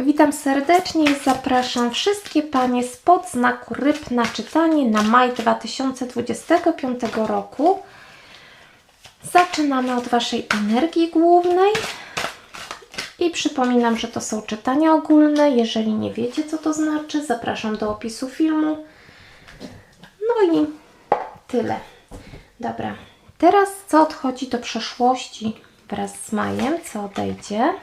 Witam serdecznie i zapraszam wszystkie Panie spod znaku ryb na czytanie na maj 2025 roku. Zaczynamy od Waszej energii głównej i przypominam, że to są czytania ogólne. Jeżeli nie wiecie, co to znaczy, zapraszam do opisu filmu. No i tyle. Dobra, teraz co odchodzi do przeszłości wraz z majem, co odejdzie.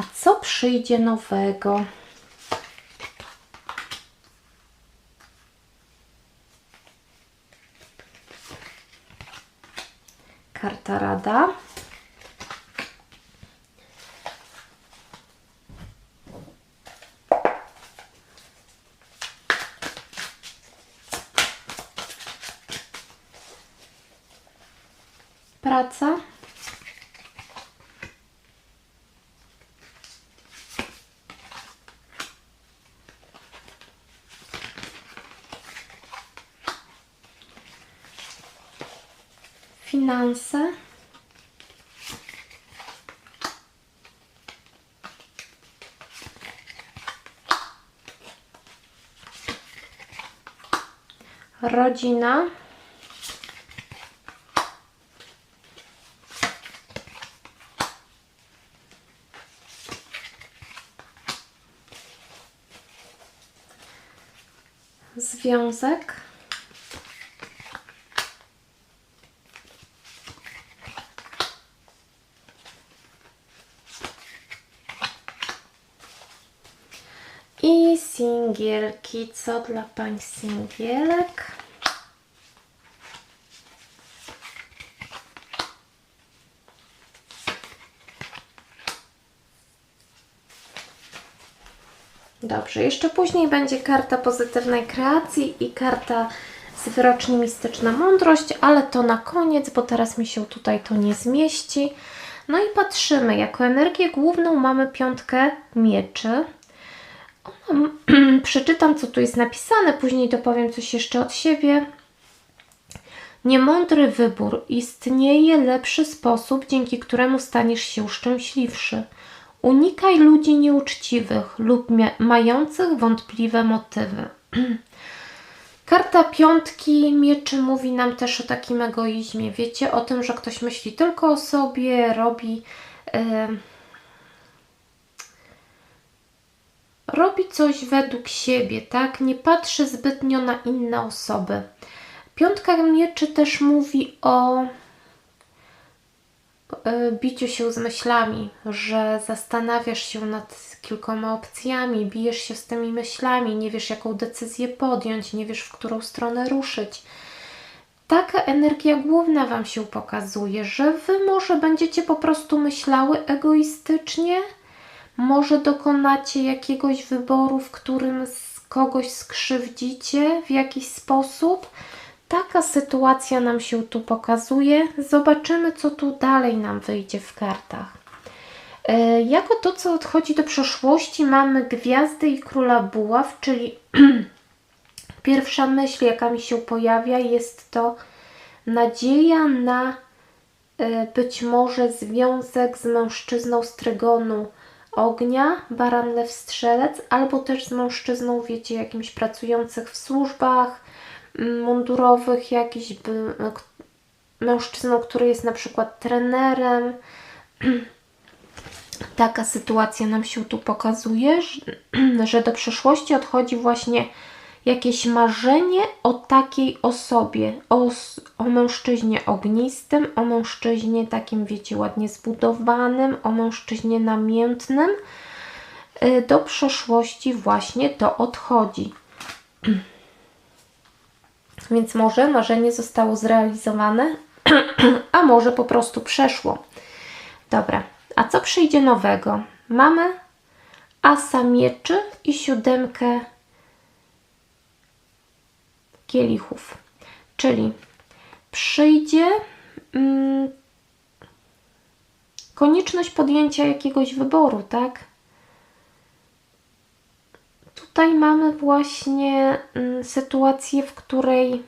A co przyjdzie nowego? Karta Rada. Praca. Finanse. Rodzina. Związek. I singielki. Co dla pań singielek? Dobrze, jeszcze później będzie karta pozytywnej kreacji i karta zwrocznie mistyczna mądrość, ale to na koniec, bo teraz mi się tutaj to nie zmieści. No i patrzymy, jako energię główną mamy piątkę mieczy. Przeczytam, co tu jest napisane, później dopowiem coś jeszcze od siebie. Niemądry wybór. Istnieje lepszy sposób, dzięki któremu staniesz się szczęśliwszy. Unikaj ludzi nieuczciwych lub mających wątpliwe motywy. Karta piątki mieczy mówi nam też o takim egoizmie. Wiecie, o tym, że ktoś myśli tylko o sobie, robi. em, robi coś według siebie, tak? Nie patrzy zbytnio na inne osoby. Piątka mieczy też mówi o e, biciu się z myślami, że zastanawiasz się nad kilkoma opcjami, bijesz się z tymi myślami, nie wiesz jaką decyzję podjąć, nie wiesz w którą stronę ruszyć. Taka energia główna Wam się pokazuje, że Wy może będziecie po prostu myślały egoistycznie, może dokonacie jakiegoś wyboru, w którym kogoś skrzywdzicie w jakiś sposób. Taka sytuacja nam się tu pokazuje. Zobaczymy, co tu dalej nam wyjdzie w kartach. E, Jako to, co odchodzi do przeszłości, mamy gwiazdy i króla buław, czyli pierwsza myśl, jaka mi się pojawia, jest to nadzieja na e, być może związek z mężczyzną z trygonu ognia, baran strzelec, albo też z mężczyzną, wiecie, jakimś pracujących w służbach mm, mundurowych, jakiś mężczyzną, który jest na przykład trenerem. Taka sytuacja nam się tu pokazuje, że do przeszłości odchodzi właśnie jakieś marzenie o takiej osobie, o, o mężczyźnie ognistym, o mężczyźnie takim, wiecie, ładnie zbudowanym, o mężczyźnie namiętnym. Y, Do przeszłości właśnie to odchodzi. Więc może marzenie zostało zrealizowane, a może po prostu przeszło. Dobra, a co przyjdzie nowego? Mamy asa mieczy i siódemkę kielichów. Czyli przyjdzie mm, konieczność podjęcia jakiegoś wyboru, tak? Tutaj mamy właśnie mm, sytuację, w której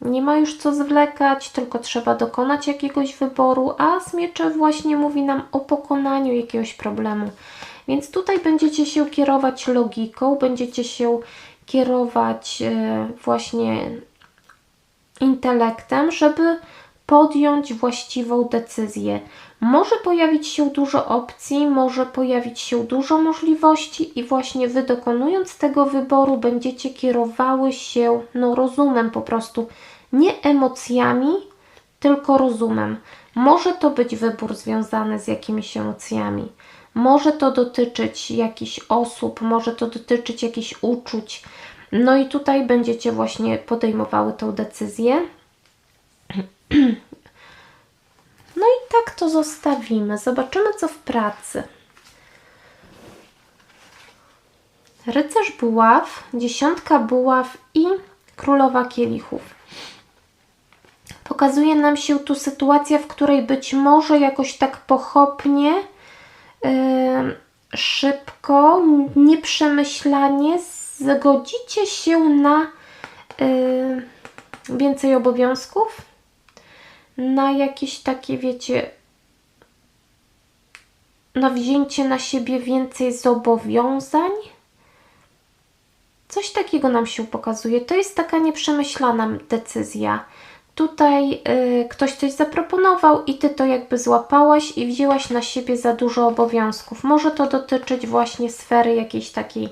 Nie ma już co zwlekać, tylko trzeba dokonać jakiegoś wyboru, a z miecze właśnie mówi nam o pokonaniu jakiegoś problemu. Więc tutaj będziecie się kierować logiką, będziecie się kierować e, właśnie intelektem, żeby podjąć właściwą decyzję. Może pojawić się dużo opcji, może pojawić się dużo możliwości, i właśnie wy dokonując tego wyboru będziecie kierowały się no, rozumem po prostu, nie emocjami, tylko rozumem. Może to być wybór związany z jakimiś emocjami, może to dotyczyć jakichś osób, może to dotyczyć jakichś uczuć. No i tutaj będziecie właśnie podejmowały tą decyzję. No i tak to zostawimy. Zobaczymy, co w pracy. Rycerz buław, dziesiątka buław i królowa kielichów. Pokazuje nam się tu sytuacja, w której być może jakoś tak pochopnie, yy, szybko, nieprzemyślanie zgodzicie się na yy, więcej obowiązków, na jakieś takie, wiecie, na wzięcie na siebie więcej zobowiązań. Coś takiego nam się pokazuje. To jest taka nieprzemyślana decyzja. Tutaj y, ktoś coś zaproponował i ty to jakby złapałaś i wzięłaś na siebie za dużo obowiązków. Może to dotyczyć właśnie sfery jakiejś takiej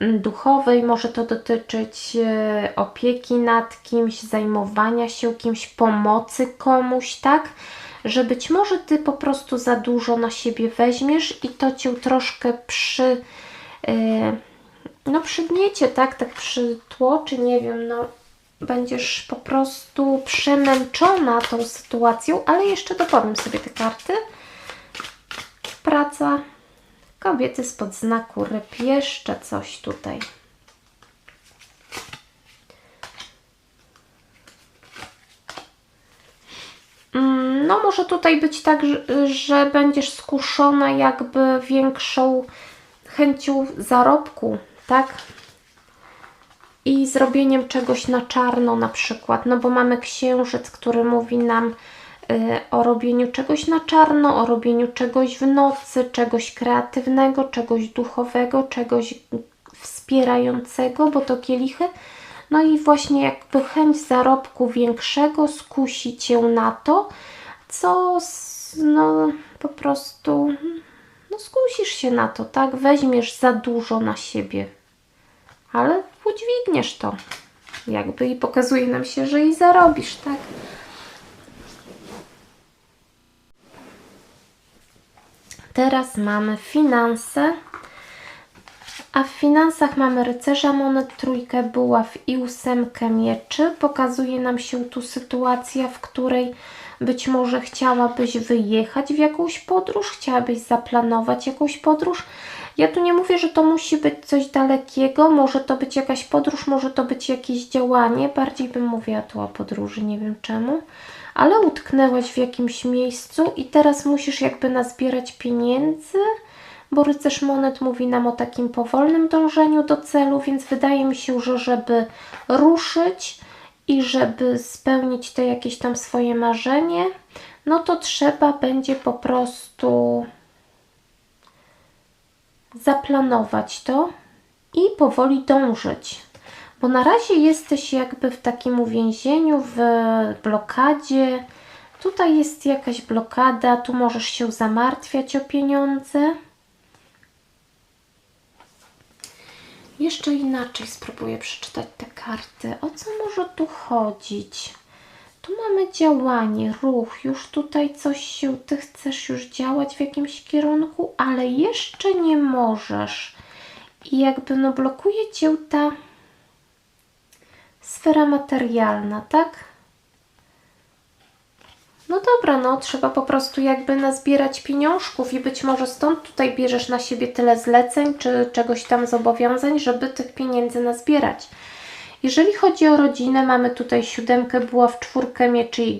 duchowej, może to dotyczyć y, opieki nad kimś, zajmowania się kimś, pomocy komuś, tak? Że być może ty po prostu za dużo na siebie weźmiesz i to cię troszkę przy. Y, no przygniecie, tak? Tak przytłoczy, nie wiem, no będziesz po prostu przemęczona tą sytuacją, ale jeszcze dopowiem sobie te karty. Praca kobiety spod znaku ryb, jeszcze coś tutaj. Mm, no, może tutaj być tak, że, będziesz skuszona jakby większą chęcią zarobku, tak? i zrobieniem czegoś na czarno na przykład, no bo mamy księżyc, który mówi nam o robieniu czegoś na czarno, o robieniu czegoś w nocy, czegoś kreatywnego, czegoś duchowego, czegoś wspierającego, bo to kielichy. No i właśnie jakby chęć zarobku większego skusi Cię na to, co no po prostu no skusisz się na to, tak? Weźmiesz za dużo na siebie, ale udźwigniesz to. Jakby i pokazuje nam się, że i zarobisz, tak? Teraz mamy finanse. A w finansach mamy rycerza monet, trójkę buław i ósemkę mieczy. Pokazuje nam się tu sytuacja, w której być może chciałabyś wyjechać w jakąś podróż, chciałabyś zaplanować jakąś podróż, ja tu nie mówię, że to musi być coś dalekiego, może to być jakaś podróż, może to być jakieś działanie. Bardziej bym mówiła tu o podróży, nie wiem czemu. Ale utknęłaś w jakimś miejscu i teraz musisz jakby nazbierać pieniędzy, bo rycerz monet mówi nam o takim powolnym dążeniu do celu, więc wydaje mi się, że żeby ruszyć i żeby spełnić te jakieś tam swoje marzenie, no to trzeba będzie po prostu zaplanować to i powoli dążyć. Bo na razie jesteś jakby w takim uwięzieniu, w blokadzie. Tutaj jest jakaś blokada, tu możesz się zamartwiać o pieniądze. Jeszcze inaczej spróbuję przeczytać te karty. O co może tu chodzić? Tu mamy działanie, ruch, już tutaj coś się, ty chcesz już działać w jakimś kierunku, ale jeszcze nie możesz. I jakby no blokuje cię ta sfera materialna, tak? No dobra, no trzeba po prostu jakby nazbierać pieniążków i być może stąd tutaj bierzesz na siebie tyle zleceń czy czegoś tam zobowiązań, żeby tych pieniędzy nazbierać. Jeżeli chodzi o rodzinę, mamy tutaj siódemkę buław, czwórkę mieczy i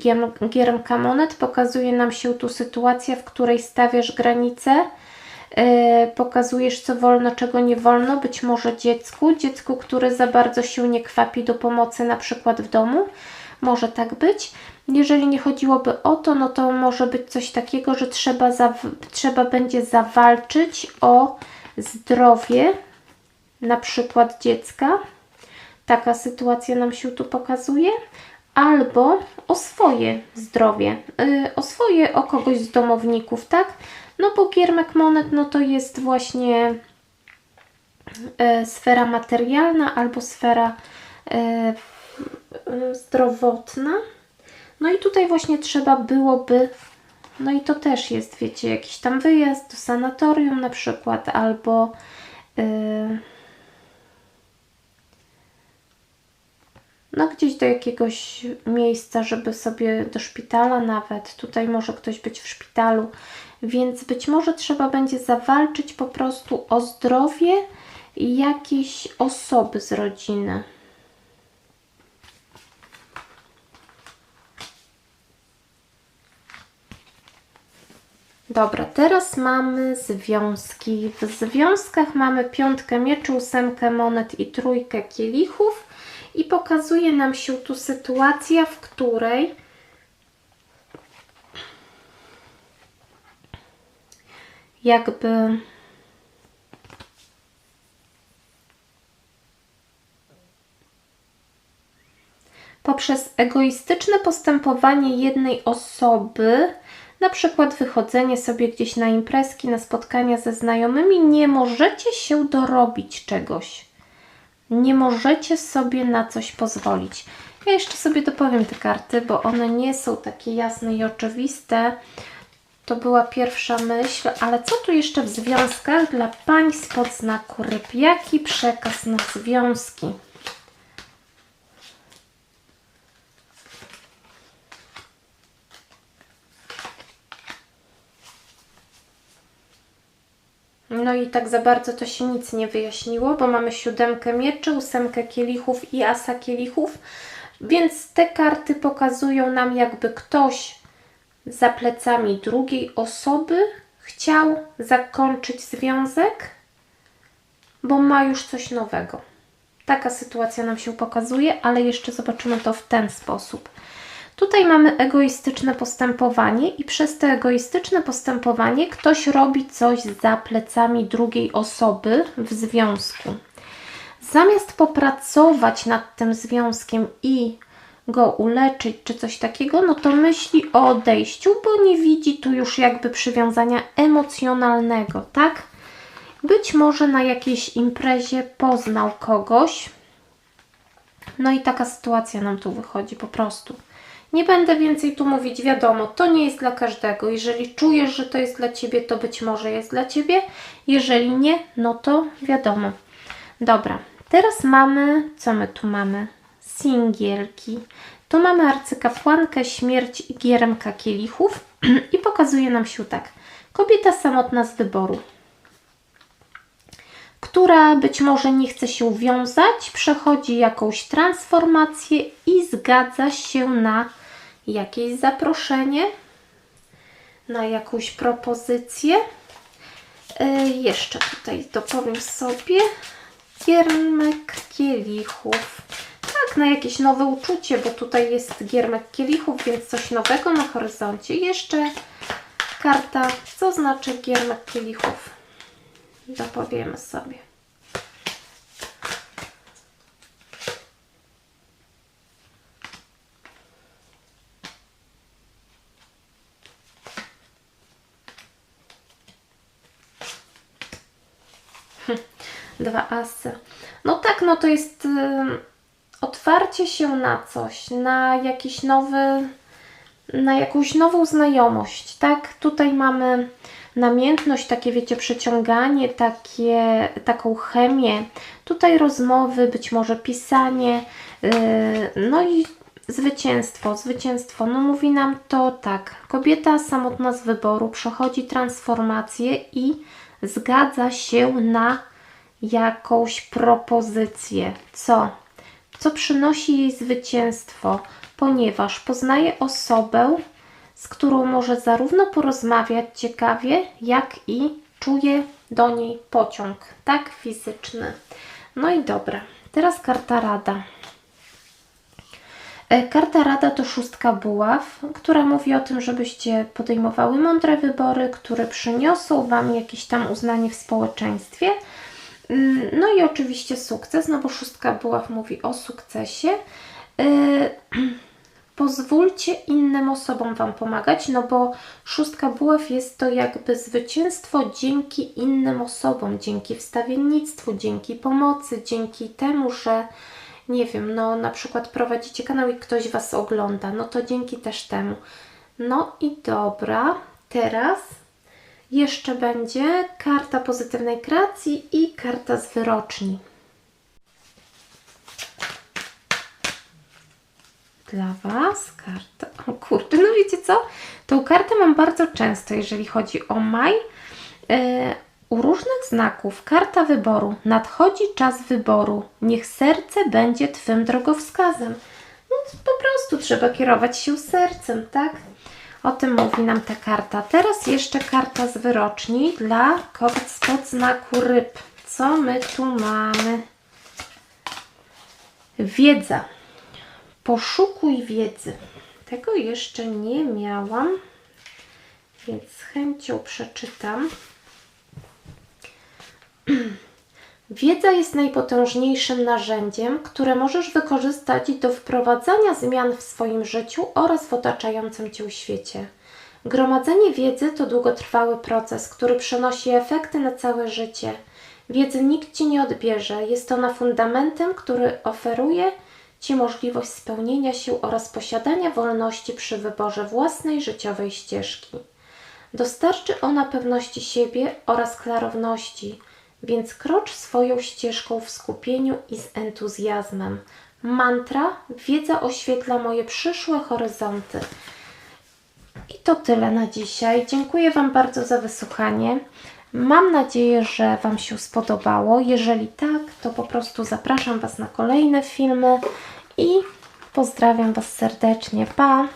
giermka monet. Pokazuje nam się tu sytuacja, w której stawiasz granice, pokazujesz co wolno, czego nie wolno, być może dziecku, dziecku, które za bardzo się nie kwapi do pomocy na przykład w domu. Może tak być. Jeżeli nie chodziłoby o to, no to może być coś takiego, że trzeba, trzeba będzie zawalczyć o zdrowie na przykład dziecka. Taka sytuacja nam się tu pokazuje. Albo o swoje zdrowie, yy, o swoje, o kogoś z domowników, tak? No bo giermek monet, no to jest właśnie yy, sfera materialna albo sfera yy, zdrowotna. No i tutaj właśnie trzeba byłoby, no i to też jest, wiecie, jakiś tam wyjazd do sanatorium na przykład, albo yy, no gdzieś do jakiegoś miejsca, żeby sobie do szpitala nawet. Tutaj może ktoś być w szpitalu, więc być może trzeba będzie zawalczyć po prostu o zdrowie jakiejś osoby z rodziny. Dobra, teraz mamy związki. W związkach mamy piątkę mieczy, ósemkę monet i trójkę kielichów i pokazuje nam się tu sytuacja, w której jakby poprzez egoistyczne postępowanie jednej osoby na przykład wychodzenie sobie gdzieś na imprezki, na spotkania ze znajomymi, nie możecie się dorobić czegoś. Nie możecie sobie na coś pozwolić. Ja jeszcze sobie dopowiem te karty, bo one nie są takie jasne i oczywiste. To była pierwsza myśl, ale co tu jeszcze w związkach dla pań spod znaku ryb? Jaki przekaz na związki? No i tak za bardzo to się nic nie wyjaśniło, bo mamy siódemkę mieczy, ósemkę kielichów i asa kielichów, więc te karty pokazują nam jakby ktoś za plecami drugiej osoby chciał zakończyć związek, bo ma już coś nowego. Taka sytuacja nam się pokazuje, ale jeszcze zobaczymy to w ten sposób. Tutaj mamy egoistyczne postępowanie i przez to egoistyczne postępowanie ktoś robi coś za plecami drugiej osoby w związku. Zamiast popracować nad tym związkiem i go uleczyć czy coś takiego, no to myśli o odejściu, bo nie widzi tu już jakby przywiązania emocjonalnego, tak? Być może na jakiejś imprezie poznał kogoś, no i taka sytuacja nam tu wychodzi po prostu. Nie będę więcej tu mówić, wiadomo, to nie jest dla każdego. Jeżeli czujesz, że to jest dla Ciebie, to być może jest dla Ciebie. Jeżeli nie, no to wiadomo. Dobra, teraz mamy, co my tu mamy? Singielki. Tu mamy arcykapłankę, śmierć i gieremka kielichów i pokazuje nam się tak. Kobieta samotna z wyboru, która być może nie chce się wiązać, przechodzi jakąś transformację i zgadza się na jakieś zaproszenie, na jakąś propozycję. E, jeszcze tutaj dopowiem sobie giermek kielichów. Tak, na jakieś nowe uczucie, bo tutaj jest giermek kielichów, więc coś nowego na horyzoncie. Jeszcze karta, co znaczy giermek kielichów. Dopowiemy sobie. Dwa asy. No tak, no to jest y, otwarcie się na coś, na jakiś nowy, na jakąś nową znajomość, tak? Tutaj mamy namiętność, takie wiecie, przyciąganie, takie, taką chemię. Tutaj rozmowy, być może pisanie, yy, no i zwycięstwo, zwycięstwo. No mówi nam to tak, kobieta samotna z wyboru przechodzi transformację i zgadza się na jakąś propozycję. Co? Co przynosi jej zwycięstwo, ponieważ poznaje osobę, z którą może zarówno porozmawiać ciekawie, jak i czuje do niej pociąg, tak fizyczny. No i dobra, teraz karta rada. E, Karta Rada to szóstka buław, która mówi o tym, żebyście podejmowały mądre wybory, które przyniosą Wam jakieś tam uznanie w społeczeństwie. Mm, No i oczywiście sukces, no bo szóstka buław mówi o sukcesie. E, Pozwólcie innym osobom Wam pomagać, no bo szóstka buław jest to jakby zwycięstwo dzięki innym osobom, dzięki wstawiennictwu, dzięki pomocy, dzięki temu, że nie wiem, no na przykład prowadzicie kanał i ktoś Was ogląda, no to dzięki też temu. No i dobra, teraz jeszcze będzie karta pozytywnej kreacji i karta z wyroczni. Dla Was karta. O kurczę, no wiecie co? Tą kartę mam bardzo często, jeżeli chodzi o maj. U różnych znaków karta wyboru. Nadchodzi czas wyboru. Niech serce będzie Twym drogowskazem. No po prostu trzeba kierować się sercem, tak? O tym mówi nam ta karta. Teraz jeszcze karta z wyroczni dla kobiet spod znaku ryb. Co my tu mamy? Wiedza. Poszukuj wiedzy. Tego jeszcze nie miałam, więc z chęcią przeczytam. Wiedza jest najpotężniejszym narzędziem, które możesz wykorzystać do wprowadzania zmian w swoim życiu oraz w otaczającym cię świecie. Gromadzenie wiedzy to długotrwały proces, który przynosi efekty na całe życie. Wiedzy nikt ci nie odbierze, jest ona fundamentem, który oferuje ci możliwość spełnienia się oraz posiadania wolności przy wyborze własnej życiowej ścieżki. Dostarczy ona pewności siebie oraz klarowności, więc krocz swoją ścieżką w skupieniu i z entuzjazmem. Mantra: Wiedza oświetla moje przyszłe horyzonty. I to tyle na dzisiaj. Dziękuję Wam bardzo za wysłuchanie. Mam nadzieję, że Wam się spodobało. Jeżeli tak, to po prostu zapraszam Was na kolejne filmy i pozdrawiam Was serdecznie. Pa!